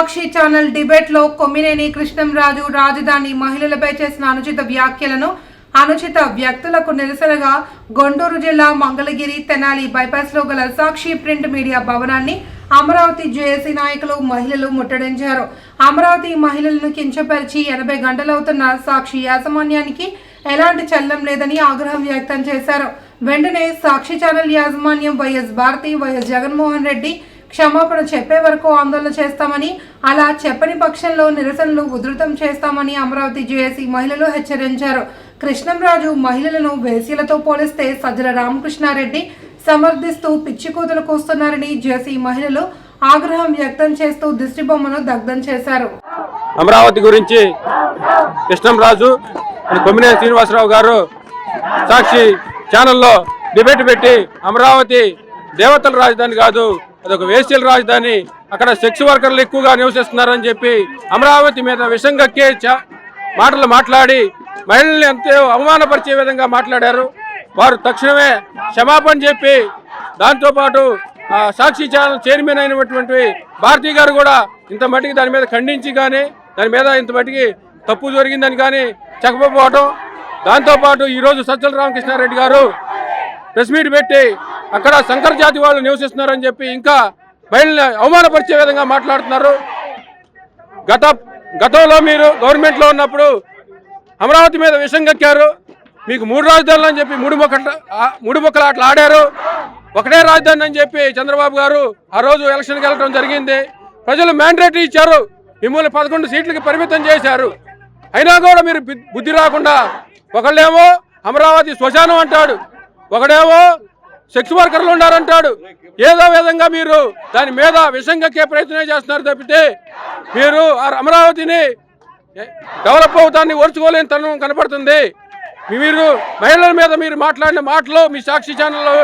సాక్షి channel డిబేట్లో కొమ్మినేని కృష్ణంరాజు రాజధాని మహిళలపై చేసిన అనుచిత వ్యాఖ్యలను అనుచిత వ్యక్తులకు నిరసనగా గుంటూరు జిల్లా మంగళగిరి తెనాలి బైపాస్లో గల సాక్షి ప్రింట్ మీడియా భవనాన్ని అమరావతి జేఏసీ నాయకులు మహిళలు ముట్టడించారు. అమరావతి మహిళలను కించపరిచి ఎనభై గంటలవుతున్న సాక్షి యాజమాన్యానికి ఎలాంటి చల్లం లేదని ఆగ్రహం వ్యక్తం చేశారు. వెంటనే సాక్షి ఛానల్ యాజమాన్యం వైఎస్ భారతి వైఎస్ జగన్మోహన్ రెడ్డి క్షమాపణ చెప్పే వరకు ఆందోళన చేస్తామని అలా చెప్పని పక్షంలో నిరసనలు ఉధృతం చేస్తామని అమరావతి జేఏసీ మహిళలు హెచ్చరించారు. కృష్ణంరాజు మహిళలను వేసీలతో పోలిస్తే సజ్జల రామకృష్ణారెడ్డి సమర్థిస్తూ పిచ్చి కూతులు కూస్తున్నారని జేసీ మహిళలు ఆగ్రహం వ్యక్తం చేస్తూ దిష్టిబొమ్మను దగ్ధం చేశారు. అమరావతి గురించి కృష్ణంరాజు కొమ్మినేని శ్రీనివాసరావు గారు సాక్షి ఛానల్లో డిబేట్ పెట్టి అమరావతి దేవతల రాజధాని కాదు అదొక వేశ్యల రాజధాని. అక్కడ సెక్స్ వర్కర్లు ఎక్కువగా నివసిస్తున్నారని చెప్పి అమరావతి మీద విషం కక్కే మాటలు మాట్లాడి మహిళల్ని ఎంతో అవమానపరిచే విధంగా మాట్లాడారు. వారు తక్షణమే క్షమాపణ చెప్పి దాంతోపాటు సాక్షి ఛానల్ చైర్మన్ అయినటువంటి భారతి గారు కూడా ఇంత మట్టికి దాని మీద ఖండించి కానీ దాని మీద ఇంత మట్టికి తప్పు జరిగిందని కానీ చెప్పకపోవటం. దాంతోపాటు ఈరోజు సజ్జల రామకృష్ణారెడ్డి గారు ప్రెస్ మీట్ పెట్టి అక్కడ శంకర జాతి వాళ్ళు నివసిస్తున్నారని చెప్పి ఇంకా మహిళల్ని అవమానపరిచే విధంగా మాట్లాడుతున్నారు. గత గతంలో మీరు గవర్నమెంట్లో ఉన్నప్పుడు అమరావతి మీద విషం కక్కారు. మీకు మూడు రాజధానులు అని చెప్పి మూడు మొక్క మూడు మొక్కలు అట్లా ఆడారు. ఒకటే రాజధాని అని చెప్పి చంద్రబాబు గారు ఆ రోజు ఎలక్షన్కి వెళ్ళడం జరిగింది. ప్రజలు మ్యాండేట్ ఇచ్చారు. మిమ్మల్ని పదకొండు సీట్లకి పరిమితం చేశారు. అయినా కూడా మీరు బుద్ధి రాకుండా ఒకళ్ళేమో అమరావతి శ్మశానం అంటాడు. ఒకడేమో సెక్స్ వర్కర్లు ఉన్నారంటాడు. ఏదో విధంగా మీరు దాని మీద విషం ప్రయత్నం చేస్తున్నారు తప్పితే మీరు ఆ అమరావతిని డెవలప్ అవుతాన్ని ఓర్చుకోలేని తనం కనపడుతుంది. మీరు మహిళల మీద మీరు మాట్లాడిన మాటలు మీ సాక్షి ఛానల్లో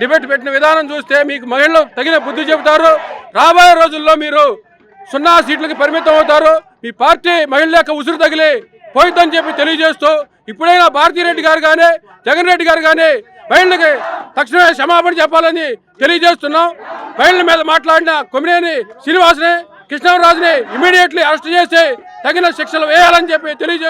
డిబేట్ పెట్టిన విధానం చూస్తే మీకు మహిళలు తగిన బుద్ధి చెబుతారు. రాబోయే రోజుల్లో మీరు సున్నా సీట్లకి పరిమితం అవుతారు. మీ పార్టీ మహిళల యొక్క ఉసురు తగిలి పోయిద్దని చెప్పి తెలియజేస్తూ ఇప్పుడైనా భారతీరెడ్డి గారు కానీ జగన్ రెడ్డి గారు కానీ మహిళలకి తక్షణమే క్షమాపణ చెప్పాలని తెలియజేస్తున్నాం. మహిళల మీద మాట్లాడిన కొమ్మినేని శ్రీనివాసుని కృష్ణరాజుని ఇమీడియట్లీ అరెస్ట్ చేసి తగిన శిక్షలు వేయాలని చెప్పి తెలియజేస్తున్నాం.